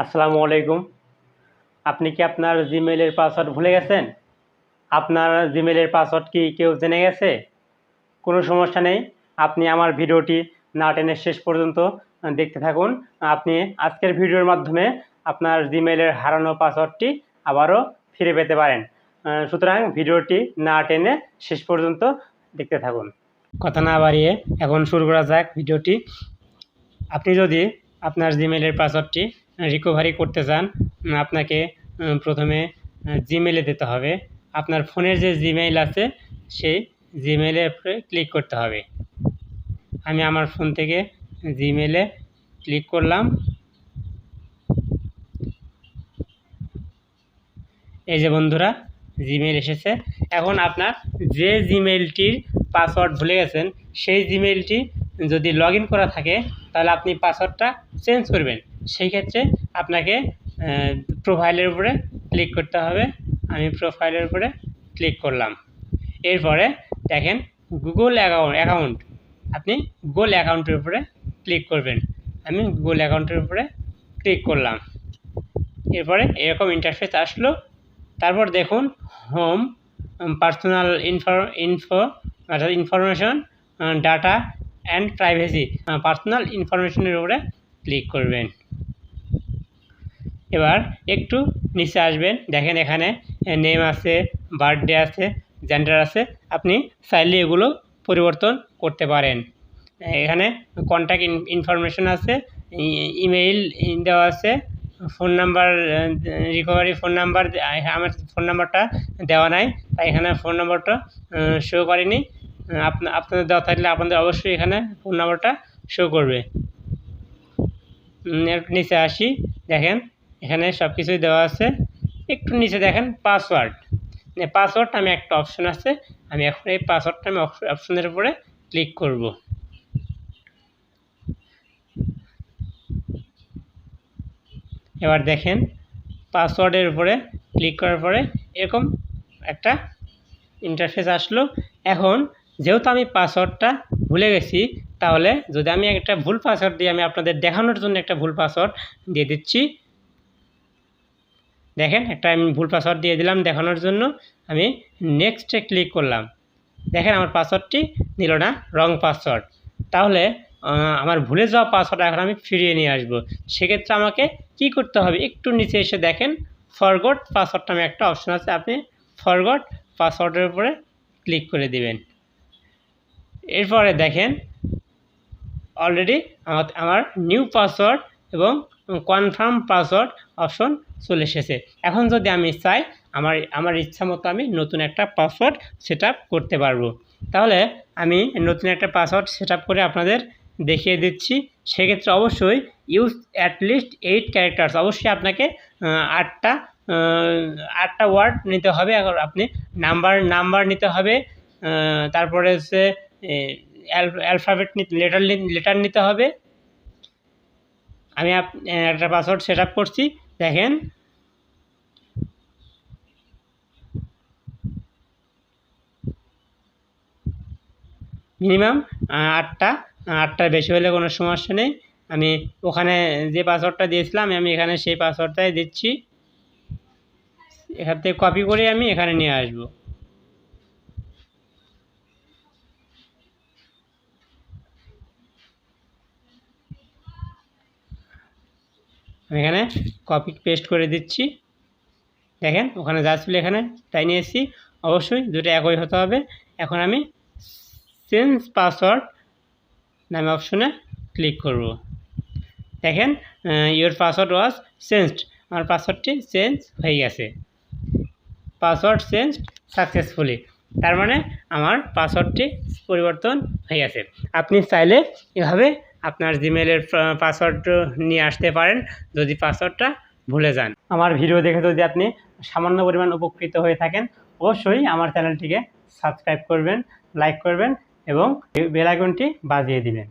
আসসালামু আলাইকুম। আপনি কি আপনার জিমেলের পাসওয়ার্ড ভুলে গেছেন? আপনার জিমেলের পাসওয়ার্ড কি কেউ জেনে গেছে? কোনো সমস্যা নেই, আপনি আমার ভিডিওটি না টেনে শেষ পর্যন্ত দেখতে থাকুন। আপনি আজকের ভিডিওর মাধ্যমে আপনার জিমেইলের হারানো পাসওয়ার্ডটি আবারও ফিরে পেতে পারেন। সুতরাং ভিডিওটি না টেনে শেষ পর্যন্ত দেখতে থাকুন। কথা না বাড়িয়ে এখন শুরু করা যাক ভিডিওটি। আপনি যদি আপনার জিমেলের পাসওয়ার্ডটি রিকভারি করতে চান আপনাকে প্রথমে জিমেলে দিতে হবে। আপনার ফোনের যে জিমেইল আছে, সেই উপরে ক্লিক করতে হবে। আমি আমার ফোন থেকে জিমেলে ক্লিক করলাম। এই যে বন্ধুরা জিমেইল এসেছে। এখন আপনার যে জিমেইলটির পাসওয়ার্ড ভুলে গেছেন, সেই জিমেইলটি যদি লগ করা থাকে, তাহলে আপনি পাসওয়ার্ডটা চেঞ্জ করবেন। সেই ক্ষেত্রে আপনাকে প্রোফাইলের উপরে ক্লিক করতে হবে। আমি প্রোফাইলের উপরে ক্লিক করলাম। এরপরে দেখেন গুগল অ্যাকাউন্ট অ্যাকাউন্ট আপনি গুগল অ্যাকাউন্টের উপরে ক্লিক করবেন। আমি গুগল অ্যাকাউন্টের উপরে ক্লিক করলাম। এরপরে এরকম ইন্টারফেস আসলো। তারপর দেখুন হোম পার্সোনাল ইনফর ইনফো অর্থাৎ information data and privacy personal ইনফরমেশনের উপরে ক্লিক করবেন। এবার একটু নিচে আসবেন। দেখেন এখানে নেম আছে বার্থডে আছে জেন্ডার আছে। আপনি চাইলে এগুলো পরিবর্তন করতে পারেন। এখানে কন্ট্যাক্ট ইনফরমেশন আছে ইমেইল দেওয়া আছে phone number recovery phone number আমার ফোন নাম্বারটা দেওয়া নাই, তাই এখানে ফোন নাম্বারটা শো করেনি। আপনা আপনাদের দেওয়া থাকলে আপনাদের অবশ্যই এখানে ফোন নাম্বারটা শো করবে। নিচে আসি, দেখেন। এখানে সব কিছুই দেওয়া আছে। একটু নিচে দেখেন পাসওয়ার্ড পাসওয়ার্ড আমি একটা অপশন আছে। আমি এখন এই পাসওয়ার্ডটা আমি অপশনের উপরে ক্লিক করব। এবার দেখেন পাসওয়ার্ডের উপরে ক্লিক করার পরে এরকম একটা ইন্টারফেস আসলো। এখন যেহেতু আমি পাসওয়ার্ডটা ভুলে গেছি, তাহলে যদি আমি একটা ভুল পাসওয়ার্ড দিয়ে আমি আপনাদের দেখানোর জন্য একটা ভুল পাসওয়ার্ড দিয়ে দিচ্ছি দেখেন, একটা আমি ভুল পাসওয়ার্ড দিয়ে দিলাম দেখানোর জন্য। আমি নেক্সটে ক্লিক করলাম। দেখেন, আমার পাসওয়ার্ডটি নিল না রং পাসওয়ার্ড তাহলে আমার ভুলে যাওয়া পাসওয়ার্ড এখন আমি ফিরিয়ে নিয়ে আসব। সেক্ষেত্রে আমাকে কি করতে হবে? একটু নিচে এসে দেখেন ফরগট পাসওয়ার্ডটা আমি একটা অপশন আছে, আপনি ফরগট পাসওয়ার্ডের উপরে ক্লিক করে দিবেন। এরপরে দেখেন অলরেডি আমার নিউ পাসওয়ার্ড এবং কনফার্ম পাসওয়ার্ড অপশন চলে এসেছে। এখন যদি আমি চাই, আমার আমার ইচ্ছা মতো আমি নতুন একটা পাসওয়ার্ড সেট করতে পারব। তাহলে আমি নতুন একটা পাসওয়ার্ড সেট করে আপনাদের দেখিয়ে দিচ্ছি। সেক্ষেত্রে অবশ্যই ইউজ অ্যাটলিস্ট এইট ক্যারেক্টার্স অবশ্যই আপনাকে আটটা আটটা ওয়ার্ড নিতে হবে। আপনি নাম্বার নাম্বার নিতে হবে তারপরে হচ্ছে অ্যালফাবেট লেটার লেটার নিতে হবে। আমি একটা পাসওয়ার্ড সেট আপ করছি, দেখেন। মিনিমাম আটটা আটটার বেশি হলে কোনো সমস্যা নেই। আমি ওখানে যে পাসওয়ার্ডটা দিয়েছিলাম, আমি এখানে সেই পাসওয়ার্ডটাই দিচ্ছি। এখান থেকে কপি করে আমি এখানে নিয়ে আসব। আমি এখানে কপি পেস্ট করে দিচ্ছি। দেখেন, ওখানে যা ছিল এখানে, তাই নিয়ে এসেছি অবশ্যই দুটো একই হতে হবে। এখন আমি চেঞ্জ পাসওয়ার্ড নামে অপশনে ক্লিক করব। দেখেন ইওর পাসওয়ার্ড ওয়াজ চেঞ্জড আমার পাসওয়ার্ডটি চেঞ্জ হয়ে গেছে। পাসওয়ার্ড চেঞ্জ সাকসেসফুলি তার মানে আমার পাসওয়ার্ডটি পরিবর্তন হয়ে গেছে। আপনি চাইলে এভাবে আপনার জিমেলের পাসওয়ার্ড নিয়ে আসতে পারেন, যদি পাসওয়ার্ডটা ভুলে যান। আমার ভিডিও দেখে যদি আপনি সামান্য পরিমাণ উপকৃত হয়ে থাকেন, অবশ্যই আমার চ্যানেলটিকে সাবস্ক্রাইব করবেন লাইক করবেন এবং বেলাইকনটি বাজিয়ে দিবেন।